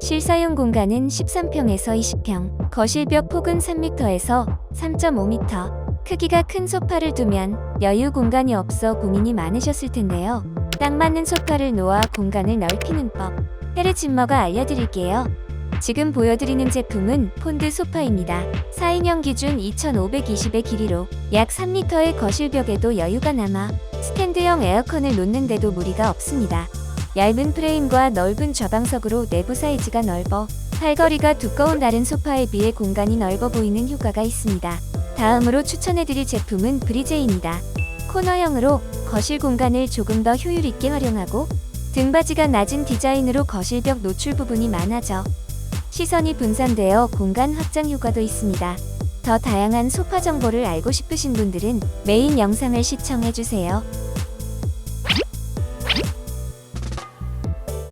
실사용 공간은 13평에서 20평, 거실벽 폭은 3m에서 3.5m. 크기가 큰 소파를 두면 여유 공간이 없어 고민이 많으셨을 텐데요. 딱 맞는 소파를 놓아 공간을 넓히는 법. 헤르침머가 알려드릴게요. 지금 보여드리는 제품은 폰드 소파입니다. 4인용 기준 2520의 길이로 약 3m의 거실벽에도 여유가 남아 스탠드형 에어컨을 놓는데도 무리가 없습니다. 얇은 프레임과 넓은 좌방석으로 내부 사이즈가 넓어 팔걸이가 두꺼운 다른 소파에 비해 공간이 넓어 보이는 효과가 있습니다. 다음으로 추천해드릴 제품은 브리제입니다. 코너형으로 거실 공간을 조금 더 효율 있게 활용하고 등받이가 낮은 디자인으로 거실벽 노출 부분이 많아져 시선이 분산되어 공간 확장 효과도 있습니다. 더 다양한 소파 정보를 알고 싶으신 분들은 메인 영상을 시청해주세요.